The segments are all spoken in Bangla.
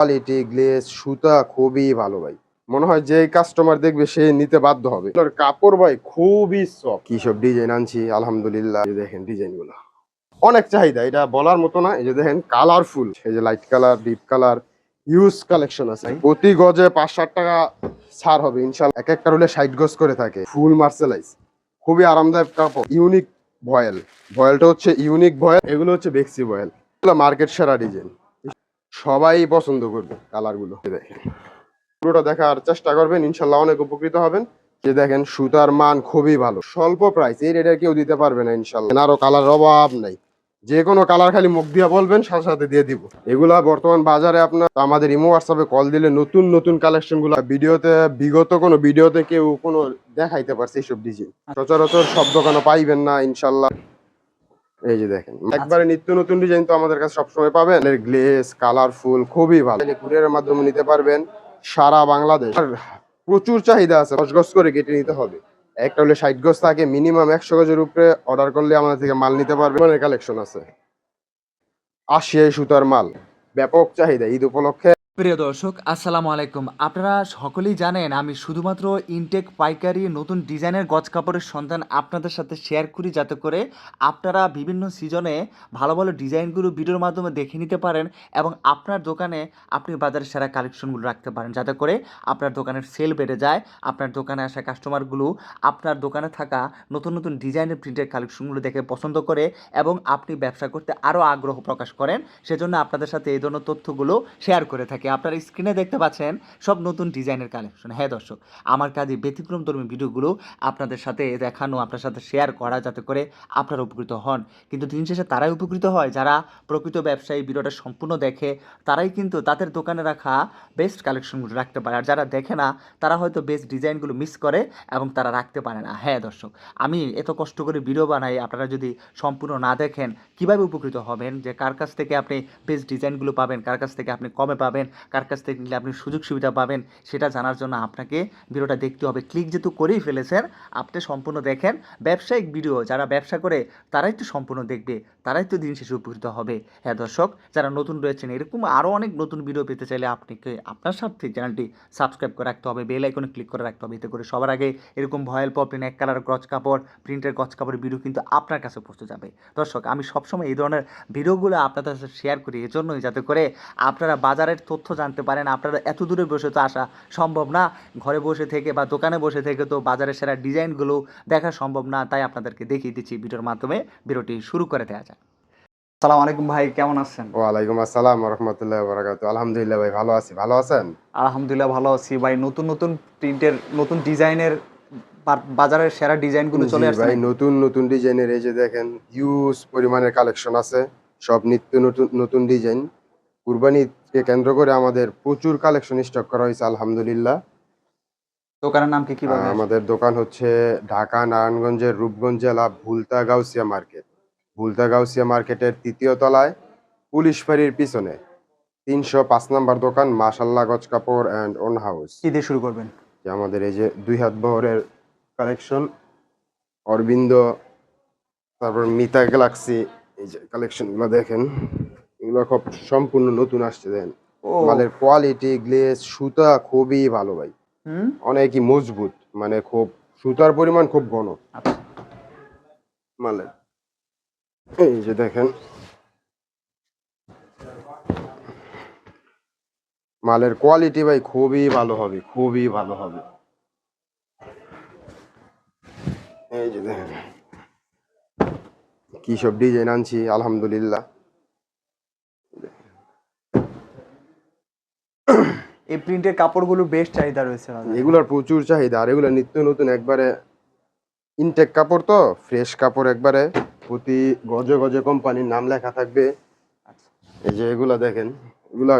কোয়ালিটি গ্লেজ সুতা খুবই ভালো ভাই। মনে হয় যে কাস্টমার দেখবে সে নিতে বাধ্য হবে। কাপড় ভাই খুবই সফট কি সব ডিজাইন আনছি আলহামদুলিল্লাহ। দেখেন ডিজাইনগুলো। অনেক চাহিদা এটা বলার মতো না। এই যে দেখেন কালারফুল এই যে light colour deep colour huge collection আছে। প্রতি গজে পাঁচ ষাট টাকা ছাড় হবে ইনশাল্লাহ। এক একটা রুলে ষাট গজ করে থাকে। ফুল মার্সেলাইজ খুবই আরামদায়ক কাপড়। Unique voile. ভয়েলটা হচ্ছে ইউনিক ভয়েল। এগুলো হচ্ছে বেক্সি ভয়েল। এগুলো মার্কেট সেরা ডিজাইন সবাই পছন্দ করবে কালারগুলো। দেখেন। পুরোটা দেখার চেষ্টা করবেন, ইনশাল্লাহ অনেক উপকৃত হবেন। যে দেখেন, সুতার মান খুবই ভালো। স্বল্প প্রাইস এই রেটে কেউ দিতে পারবে না ইনশাল্লাহ। আরও কালার অভাব নাই। যে কোনো কালার খালি মুখ দিয়ে বলবেন, সাথে সাথে দিয়ে দিব। এগুলা বর্তমান বাজারে আপনার আমাদের ইমো হোয়াটসঅ্যাপে কল দিলে নতুন নতুন কালেকশনগুলো ভিডিওতে, বিগত কোনো ভিডিওতে কেউ কোনো দেখাইতে পারছে এইসব ডিজাইন সচরাচর সব দোকানে পাইবেন না ইনশাল্লাহ। এই যে দেখেন একবারে নিত্য নতুন ডিজাইন তো আমাদের কাছে সবসময় পাবেন। এর গ্লেস কালারফুল খুবই ভালো। কুরিয়ারের মাধ্যমে নিতে পারবেন সারা বাংলাদেশ। আর প্রচুর চাহিদা আছে দশ গজ করে কেটে নিতে হবে। একটা হলে ষাট গজ থাকে মিনিমাম একশো গজের উপরে অর্ডার করলে আমাদের থেকে মাল নিতে পারবে। অনেক কালেকশন আছে। আশিয়াই সুতার মাল। ব্যাপক চাহিদা ঈদ উপলক্ষে। প্রিয় দর্শক, আসসালামু আলাইকুম। আপনারা সকলেই জানেন, আমি শুধুমাত্র ইনটেক পাইকারি নতুন ডিজাইনের গজ কাপড়ের সন্ধান আপনাদের সাথে শেয়ার করি যাতে করে আপনারা বিভিন্ন সিজনে ভালো ভালো ডিজাইনগুলো ভিডিওর মাধ্যমে দেখে নিতে পারেন এবং আপনার দোকানে আপনি বাজারের সেরা কালেকশনগুলো রাখতে পারেন যাতে করে আপনার দোকানের সেল বেড়ে যায়, আপনার দোকানে আসা কাস্টমারগুলো আপনার দোকানে থাকা নতুন নতুন ডিজাইনের প্রিন্টের কালেকশনগুলো দেখে পছন্দ করে এবং আপনি ব্যবসা করতে আরও আগ্রহ প্রকাশ করেন। সেজন্য আপনাদের সাথে এই ধরনের তথ্যগুলো শেয়ার করে থাকি। আপনারা স্ক্রিনে দেখতে পাচ্ছেন সব নতুন ডিজাইনের কালেকশন হ্যাঁ দর্শক, আমার কাজে ব্যতিক্রম ধর্মী ভিডিওগুলো আপনাদের সাথে দেখানো, আপনার সাথে শেয়ার করা যাতে করে আপনারা উপকৃত হন। কিন্তু দিন শেষে তারাই উপকৃত হয়, যারা প্রকৃত ব্যবসায়ী, ভিডিওটা সম্পূর্ণ দেখে, তারাই কিন্তু তাদের দোকানে রাখা বেস্ট কালেকশনগুলো রাখতে পারে। আর যারা দেখে না, তারা হয়তো বেস্ট ডিজাইনগুলো মিস করে এবং তারা রাখতে পারে না। হ্যাঁ দর্শক, আমি এত কষ্ট করে ভিডিও বানাই, আপনারা যদি সম্পূর্ণ না দেখেন, কীভাবে উপকৃত হবেন? যে কার কাছ থেকে আপনি বেস্ট ডিজাইনগুলো পাবেন, কার কাছ থেকে আপনি কমে পাবেন? কার কাছ থেকে নিলে আপনি সুযোগ সুবিধা পাবেন সেটা জানার জন্য আপনাকে ভিডিওটা দেখতে হবে। ক্লিক যেহেতু করেই ফেলেছেন, আপনি সম্পূর্ণ দেখেন। ব্যবসায়িক ভিডিও যারা ব্যবসা করে, তারাই তো সম্পূর্ণ দেখবে, তারাই তো দিন শেষে উপকৃত হবে। হ্যাঁ দর্শক, যারা নতুন রয়েছেন, এরকম আরও অনেক নতুন ভিডিও পেতে চাইলে আপনাকে, আপনার সাথে চ্যানেলটি সাবস্ক্রাইব করে রাখতে হবে, বেল আইকনে ক্লিক করে রাখতে হবে। এতে করে সবার আগে এরকম ভয়েল পপিন এক কালার গজ কাপড়, প্রিন্টের গজ কাপড়ের ভিডিও কিন্তু আপনার কাছে পৌঁছে যাবে। দর্শক, আমি সবসময় এই ধরনের ভিডিওগুলো আপনাদের সাথে শেয়ার করি, এজন্যই যাতে করে আপনারা বাজারের তথ্য জানতে পারেন। আপনারা এত দূরে বসে তো আসা সম্ভব না। ঘরে বসে থেকে বা দোকানে বসে থেকে তো বাজারের সেরা ডিজাইনগুলো দেখা সম্ভব না। তাই আপনাদেরকে দেখিয়ে দিচ্ছি ভিডিওর মাধ্যমে। ভিডিওটি শুরু করে দেওয়া যায় সালাম আলাইকুম ভাই কেমন আছেন? ওয়ালাইকুম আসসালাম রহমতুল্লাহ বারাকাতু আলহামদুলিল্লাহ ভাই ভালো আছি। ভালো আছেন? আলহামদুলিল্লাহ ভালো আছি ভাই। নতুন নতুন প্রিন্টের নতুন ডিজাইনের বাজারের সেরা ডিজাইনগুলো চলে আসছে। ভাই নতুন নতুন ডিজাইনের এই যে দেখেন হিউজ পরিমাণের কালেকশন আছে। সব নিত্য নতুন নতুন ডিজাইন। কুরবানিকে কেন্দ্র করে আমাদের প্রচুর কালেকশন স্টক করা হয়েছে আলহামদুলিল্লাহ। দোকানের নাম কি কি আমাদের দোকান হচ্ছে ঢাকা নারায়ণগঞ্জের রূপগঞ্জ জেলা ভুলতা গাউসিয়া মার্কেট। ভুলতা গাউসিয়া মার্কেটের তৃতীয় তলায় পুলিশ ফাঁড়ির পিছনে। তিনশো পাঁচ নাম্বার দোকান মাশাল্লাহ গজ কাপড় অ্যান্ড ওন হাউস কি দিয়ে শুরু করবেন? যে আমাদের এই যে দুই হাত বহরের কালেকশন অরবিন্দ তারপর মিতা গ্যালাক্সি এই যে কালেকশনগুলো দেখেন। এগুলো খুব সম্পূর্ণ নতুন আসছে দেখেন ও। মালের কোয়ালিটি গ্লেজ সুতা খুবই ভালো ভাই। অনেকই মজবুত মানে খুব সুতার পরিমাণ খুব ঘন। আচ্ছা। মালের এই যে দেখেন। মালের কোয়ালিটি ভাই খুবই ভালো হবে খুবই ভালো হবে। এই যে দেখেন। কি সব ডিজাইন আনছি আলহামদুলিল্লাহ। এই প্রিন্টের কাপড়গুলো বেশ চাহিদা রয়েছে এগুলোর প্রচুর চাহিদা। আর এগুলো নিত্য নতুন একবারে ইনটেক কাপড় তো ফ্রেশ কাপড় একবারে প্রতি গজে গজে কোম্পানির নাম লেখা থাকবে। আচ্ছা। এই যে এগুলা দেখেন এগুলা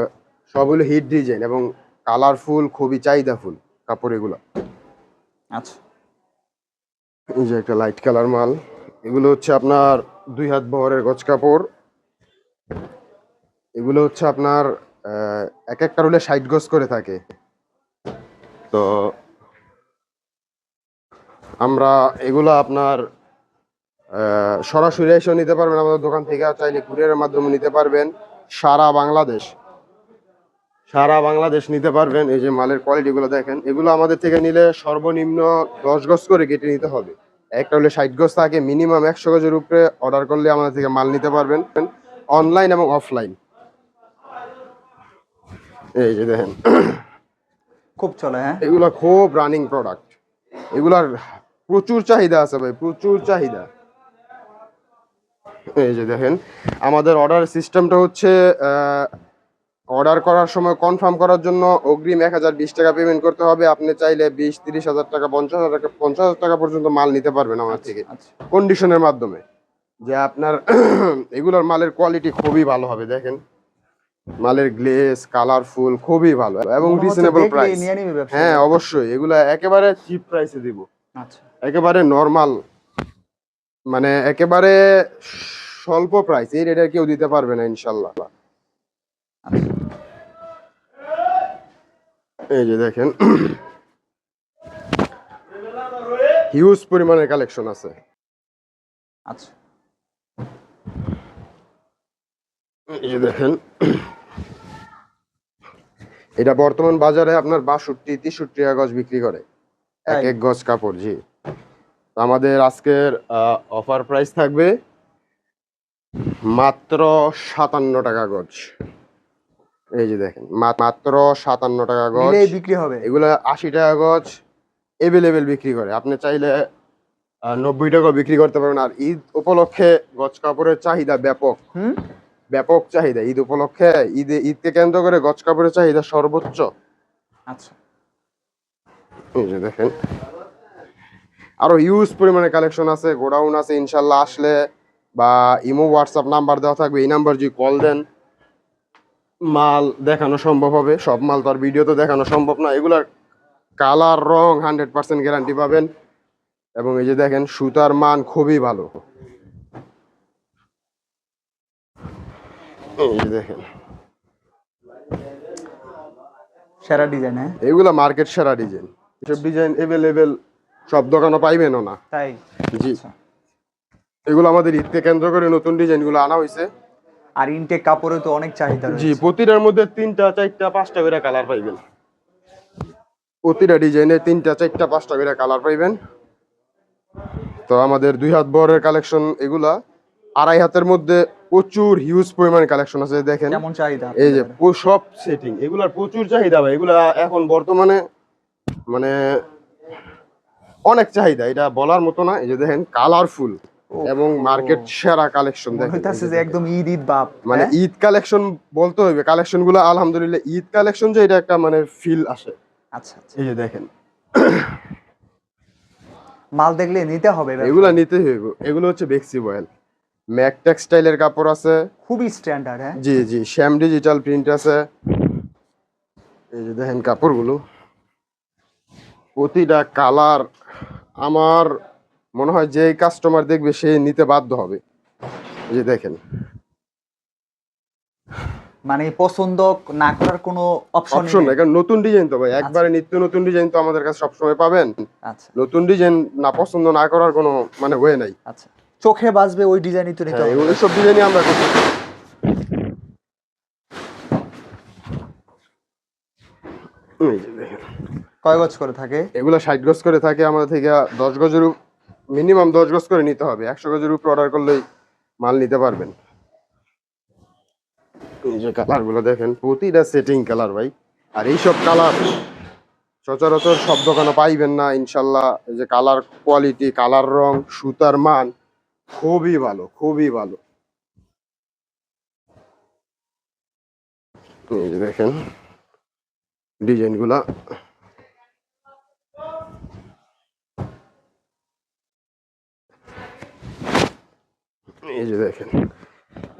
সবগুলো হিট ডিজাইন এবং কালারফুল খুবই চাহিদাফুল কাপড় এগুলা। আচ্ছা। এই যে একটা লাইট কালার মাল এগুলো হচ্ছে আপনার দুই হাত বহরের গজ কাপড়। এগুলো হচ্ছে আপনার এক একটা রুলে ষাট গজ করে থাকে। তো আমরা এগুলো আপনার সরাসরি এসেও নিতে পারবেন, আমাদের দোকান থেকে চাইলে কুরিয়ারের মাধ্যমে নিতে পারবেন। সারা বাংলাদেশ সারা বাংলাদেশ নিতে পারবেন। এই যে মালের কোয়ালিটি গুলো দেখেন, এগুলো আমাদের থেকে নিলে সর্বনিম্ন দশ গজ করে কেটে নিতে হবে। একটা হলে ষাট গজ থাকে মিনিমাম একশো গজের উপরে অর্ডার করলে আমাদের থেকে মাল নিতে পারবেন। অনলাইন এবং অফলাইন এই যে দেখেন। খুব চলে হ্যাঁ? এগুলো খুব রানিং প্রোডাক্ট এগুলার প্রচুর চাহিদা আছে ভাই প্রচুর চাহিদা। এই যে দেখেন আমাদের অর্ডার সিস্টেমটা হচ্ছে অর্ডার করার সময় কনফার্ম করার জন্য অগ্রিম এক হাজার বিশ টাকা পেমেন্ট করতে হবে। আপনি চাইলে বিশ তিরিশ হাজার টাকা পঞ্চাশ হাজার টাকা পঞ্চাশ হাজার টাকা পর্যন্ত মাল নিতে পারবেন আমার থেকে। আচ্ছা। কন্ডিশনের মাধ্যমে। যে আপনার এগুলোর মালের কোয়ালিটি খুবই ভালো হবে দেখেন। মালের গ্লেজ কালারফুল খুবই ভালো এবং রিজনেবল প্রাইস হ্যাঁ অবশ্যই। এগুলা একেবারে চিপ প্রাইসে দিব। আচ্ছা। একেবারে নরমাল মানে একেবারে স্বল্প প্রাইস এই রেটে কেউ দিতে পারবে না ইনশাল্লাহ এই যে দেখেন। হিউজ পরিমাণের কালেকশন আছে। আচ্ছা। এই যে দেখেন। এটা বর্তমান বাজারে আপনার বাষট্টি তেষট্টি টাকা গজ বিক্রি করে। এক? এক গজ কাপড় জি। আমাদের আজকের অফার প্রাইস থাকবে মাত্র সাতান্ন টাকা গজ। এই যে দেখেন মাত্র সাতান্ন টাকা গজ। বিক্রি হবে। এগুলো আশি টাকা গজ এভেলেবেল বিক্রি করে। আপনি চাইলে নব্বই টাকা বিক্রি করতে পারবেন। আর ঈদ উপলক্ষে গজ কাপড়ের চাহিদা ব্যাপক। হুম? ব্যাপক চাহিদা। ঈদ উপলক্ষে ঈদে ঈদকে কেন্দ্র করে গজ কাপড়ের চাহিদা সর্বোচ্চ। আচ্ছা। এই যে দেখেন। আরও ইউজ পরিমাণে কালেকশন আছে গোডাউন আছে ইনশাল্লাহ আসলে বা ইমো হোয়াটসঅ্যাপ নাম্বার দেওয়া থাকবে এই নাম্বার যদি কল দেন মাল দেখানো সম্ভব হবে। সব মাল তো আর ভিডিওতে দেখানো সম্ভব না। এগুলার কালার রং হান্ড্রেড পার্সেন্ট গ্যারান্টি পাবেন। এবং এই যে দেখেন সুতার মান খুবই ভালো। এই দেখেন। সেরা ডিজাইন হ্যাঁ? এগুলা মার্কেট সেরা ডিজাইন। এসব ডিজাইন এভেলেবেল সব দোকানও পাইবেনও না। তাই? জি। আচ্ছা। এগুলো আমাদের ঈদকে কেন্দ্র করে নতুন ডিজাইনগুলো আনা হয়েছে আর ইনটেক কাপড়ে তো অনেক চাহিদা জি প্রতিটার মধ্যে তিনটা চারটা পাঁচটা করে কালার পাইবেন। প্রতিটা ডিজাইনে তিনটা চারটা পাঁচটা করে কালার পাইবেন। তো আমাদের দুই হাত বরের কালেকশন এগুলা আড়াই হাতের মধ্যে প্রচুর হিউজ পরিমাণ কালেকশন আছে দেখেন। কেমন চাহিদা এই যে সব সেটিং এগুলার প্রচুর চাহিদা ভাই এগুলা এখন বর্তমানে মানে অনেক চাহিদা এটা বলার মতো না এই যে দেখেন কালারফুল এবং মার্কেট সেরা কালেকশন দেখেন। একদম ঈদ ঈদ বাপ মানে হ্যাঁ? ঈদ কালেকশন বলতে হইবে কালেকশনগুলো আলহামদুলিল্লাহ ঈদ কালেকশন যে এটা একটা মানে ফিল আসে। আচ্ছা আচ্ছা। এই যে দেখেন। মাল দেখলে নিতে হবে। এগুলা নিতে হইব এগুলো হচ্ছে বেক্সি বয়েল ম্যাক টেক্সটাইলের কাপড় আছে। খুবই স্ট্যান্ডার্ড হ্যাঁ? জি জি শ্যাম ডিজিটাল প্রিন্ট আছে। এই যে দেখেন কাপড়গুলো। প্রতিটা কালার আমার মনে হয় যে কাস্টমার দেখবে সে নিতে বাধ্য হবে। যে দেখেন। মানে পছন্দ না করার কোনো অপশন নাই। কারণ নতুন ডিজাইন তো ভাই একবারে নিত্য নতুন ডিজাইন তো আমাদের কাছে সবসময় পাবেন। আচ্ছা। নতুন ডিজাইন না পছন্দ না করার কোনো মানে ওয়ে নাই। আচ্ছা। চোখে বাজবে ওই ডিজাইনই তো নিতে হ্যাঁ হবে। এগুলো সব ডিজাইনই আমরা দেখেন। কয় গজ করে থাকে? এগুলো ষাট গজ করে থাকে আমাদের থেকে দশ গজের মিনিমাম দশ গজ করে নিতে হবে। একশো গজের উপরে অর্ডার করলেই মাল নিতে পারবেন। এই যে কালারগুলো দেখেন প্রতিটা সেটিং কালার ভাই। আর এইসব কালার সচরাচর সব দোকানে পাইবেন না ইনশাল্লাহ। এই যে কালার কোয়ালিটি কালার রং সুতার মান খুবই ভালো খুবই ভালো। এই যে দেখেন ডিজাইনগুলা এই যে দেখেন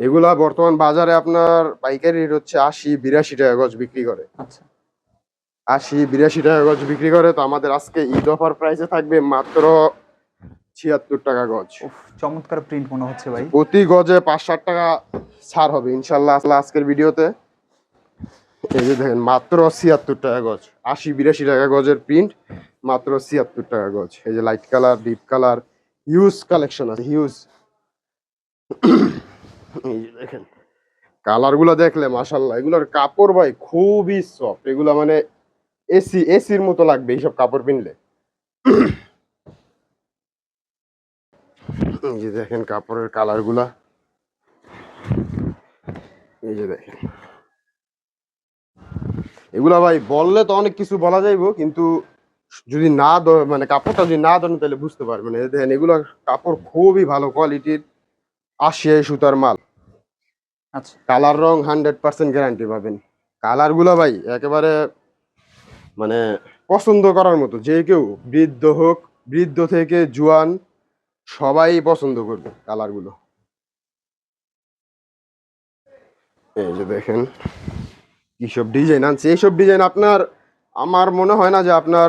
এগুলা বর্তমান বাজারে আপনার পাইকারি রেট হচ্ছে আশি বিরাশি টাকা গজ বিক্রি করে। আচ্ছা। আশি বিরাশি টাকা গজ বিক্রি করে। তো আমাদের আজকে ঈদ অফার প্রাইসে থাকবে মাত্র ছিয়াত্তর টাকা গজ। চমৎকার প্রিন্ট মনে হচ্ছে ভাই। প্রতি গজে পাঁচ ষাট টাকা ছাড় হবে ইনশাল্লাহ আসলে আজকের ভিডিওতে। এই যে দেখেন মাত্র ছিয়াত্তর টাকা গজ আশি বিরাশি টাকা গজের প্রিন্ট মাত্র ছিয়াত্তর টাকা গজ। এই যে light colour deep colour huge collection আছে হিউজ এই যে দেখেন কালারগুলো দেখলে মাসাল্লাহ এগুলোর কাপড় ভাই খুবই সফট এগুলো মানে এসি এসির মতো লাগবে এইসব কাপড় পিনলে। এই যে দেখেন কাপড়ের কালারগুলা এই যে দেখেন। এগুলা ভাই বললে তো অনেক কিছু বলা যাইবো কিন্তু যদি না মানে কাপড়টা যদি না ধরেন তাহলে বুঝতে পারবেন। এই দেখেন এগুলা কাপড় খুবই ভালো কোয়ালিটির আশিয়াই সুতার মাল। আচ্ছা। কালার রং হান্ড্রেড পার্সেন্ট গ্যারান্টি পাবেন। কালারগুলো ভাই একেবারে মানে পছন্দ করার মতো। যে কেউ বৃদ্ধ হোক বৃদ্ধ থেকে জুয়ান সবাই পছন্দ করবে কালারগুলো। এই যে দেখেন কিসব ডিজাইন আনছে। এইসব ডিজাইন আপনার আমার মনে হয় না যে আপনার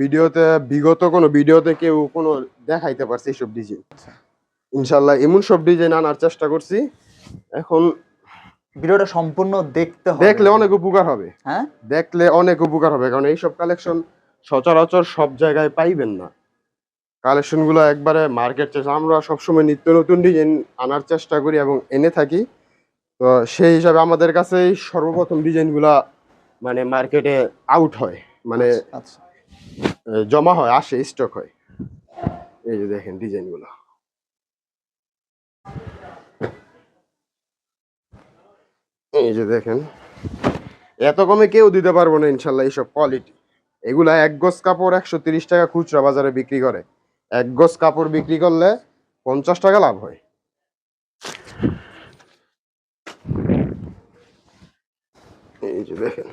ভিডিওতে বিগত কোনো ভিডিওতে কেউ কোনো দেখাইতে পারছে এইসব ডিজাইন ইনশাল্লাহ এমন সব ডিজাইন আনার চেষ্টা করছি। এখন ভিডিওটা সম্পূর্ণ দেখতে হবে। দেখলে অনেক উপকার হবে। হ্যাঁ? দেখলে অনেক উপকার হবে। কারণ এইসব কালেকশন সচরাচর সব জায়গায় পাইবেন না। কালেকশনগুলো একবারে মার্কেট চেষ্টা আমরা সবসময় নিত্য নতুন ডিজাইন আনার চেষ্টা করি এবং এনে থাকি। তো সেই হিসাবে আমাদের কাছে সর্বপ্রথম ডিজাইনগুলা মানে মার্কেটে আউট হয়। মানে আচ্ছা জমা হয় আসে স্টক হয়। এই যে দেখেন ডিজাইনগুলো। এই যে দেখেন। এত কমে কেউ দিতে পারব না ইনশাল্লাহ এইসব কোয়ালিটি এগুলা এক গজ কাপড় একশো তিরিশ টাকা খুচরা বাজারে বিক্রি করে। এক গজ কাপড় বিক্রি করলে পঞ্চাশ টাকা লাভ হয়। এই যে দেখেন।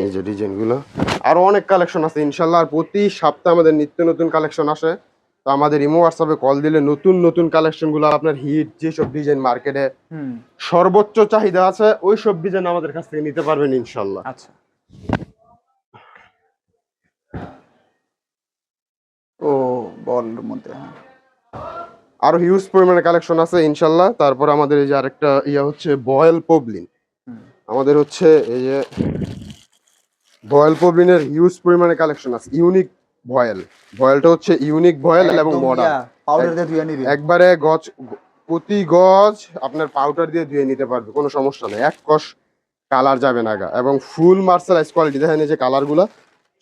এই যে আরও অনেক কালেকশন আছে, ইনশাল্লাহ আর প্রতি সপ্তাহে আমাদের নিত্য নতুন কালেকশন আসে। তো আমাদের ইমো হোয়াটসঅ্যাপে কল দিলে নতুন নতুন কালেকশনগুলো আপনার হিট যেসব ডিজাইন মার্কেটে সর্বোচ্চ চাহিদা আছে ওই সব ডিজাইন আমাদের কাছ থেকে নিতে পারবেন ইনশাল্লাহ। আচ্ছা। ও বল মধ্যে হ্যাঁ। আরও হিউজ পরিমাণে কালেকশন আছে ইনশাল্লাহ। তারপর আমাদের এই যে আরেকটা ইয়া হচ্ছে বয়েল পবলিন আমাদের হচ্ছে এই যে বয়েল পবলিনের হিউজ পরিমাণে কালেকশন আছে ইউনিক ভয়েল। ভয়েলটা হচ্ছে ইউনিক ভয়েল এবং মডার্ন পাউডার দিয়ে ধুয়ে নিবি। একবারে গজ প্রতি গজ আপনার পাউডার দিয়ে ধুয়ে নিতে পারবে কোনো সমস্যা নেই। এক কষ কালার যাবে না গা। এবং ফুল মার্শালাইজ কোয়ালিটি দেখেন এই যে কালারগুলো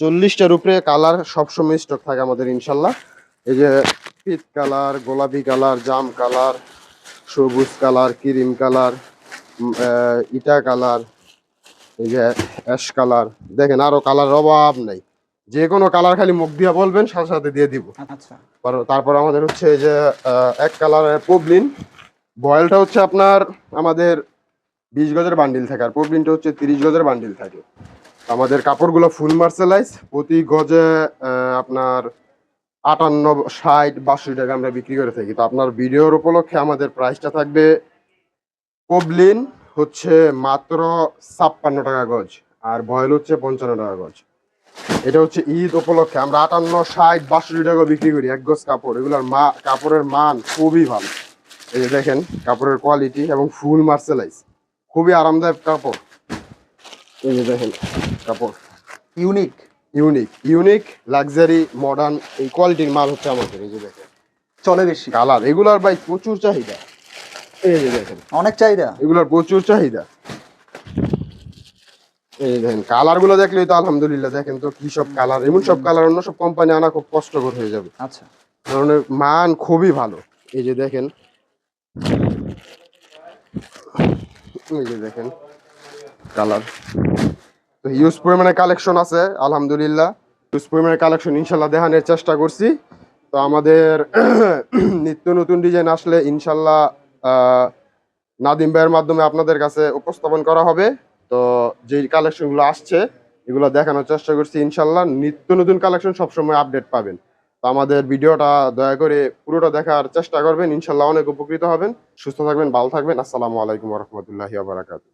চল্লিশটার উপরে কালার সবসময় স্টক থাকে আমাদের ইনশাল্লাহ। এই যে পিত কালার গোলাপি কালার জাম কালার সবুজ কালার ক্রিম কালার ইটা কালার এই যে অ্যাশ কালার দেখেন আরও কালার অভাব নাই। যে কোনো কালার খালি মুখ দিয়া বলবেন সাথে সাথে দিয়ে দিব। আচ্ছা। তারপর আমাদের হচ্ছে এই যে এক কালারের পবলিন। বয়েলটা হচ্ছে আপনার আমাদের বিশ গজের বান্ডিল থাকে আর পবলিনটা হচ্ছে তিরিশ গজের বান্ডিল থাকে। আমাদের কাপড়গুলো ফুল মার্সেলাইজ প্রতি গজে আপনার আটান্ন ষাট বাষট্টি টাকা আমরা বিক্রি করে থাকি। তো আপনার ভিডিওর উপলক্ষে আমাদের প্রাইসটা থাকবে পবলিন হচ্ছে মাত্র ছাপ্পান্ন টাকা গজ আর বয়েল হচ্ছে পঞ্চান্ন টাকা গজ। এটা হচ্ছে ঈদ উপলক্ষে আমরা আটান্ন ষাট বাষট্টি টাকা বিক্রি করি এক গজ কাপড়। এগুলোর মা কাপড়ের মান খুবই ভালো। এই যে দেখেন কাপড়ের কোয়ালিটি এবং ফুল মার্সেলাইজ খুবই আরামদায়ক কাপড়। এই যে দেখেন কাপড়। Unique unique unique luxury modern এই কোয়ালিটির মাল হচ্ছে আমাদের এই যে দেখেন। চলে বেশি। কালার এগুলার ভাই প্রচুর চাহিদা। এই যে দেখেন। অনেক চাহিদা। এগুলোর প্রচুর চাহিদা। এই দেখেন কালারগুলো দেখলেই তো আলহামদুলিল্লাহ দেখেন তো কি সব কালার এমন সব কালার অন্য সব কোম্পানি আনা খুব কষ্টকর হয়ে যাবে। আচ্ছা। ধরনের মান খুবই ভালো। এই যে দেখেন এই যে দেখেন কালার তো হিউজ পরিমাণে কালেকশন আছে আলহামদুলিল্লাহ। হিউজ পরিমাণে কালেকশন ইনশাল্লাহ দেখানোর চেষ্টা করছি। তো আমাদের নিত্য নতুন ডিজাইন আসলে ইনশাল্লাহ নাদিম ভাইয়ের মাধ্যমে আপনাদের কাছে উপস্থাপন করা হবে। তো যে কালেকশনগুলো আসছে, এগুলো দেখানোর চেষ্টা করছি, ইনশাল্লাহ নিত্য নতুন কালেকশন সবসময় আপডেট পাবেন। তো আমাদের ভিডিওটা দয়া করে পুরোটা দেখার চেষ্টা করবেন, ইনশাল্লাহ অনেক উপকৃত হবেন। সুস্থ থাকবেন, ভালো থাকবেন। আসসালামু আলাইকুম রহমতুল্লাহ বারাকাতু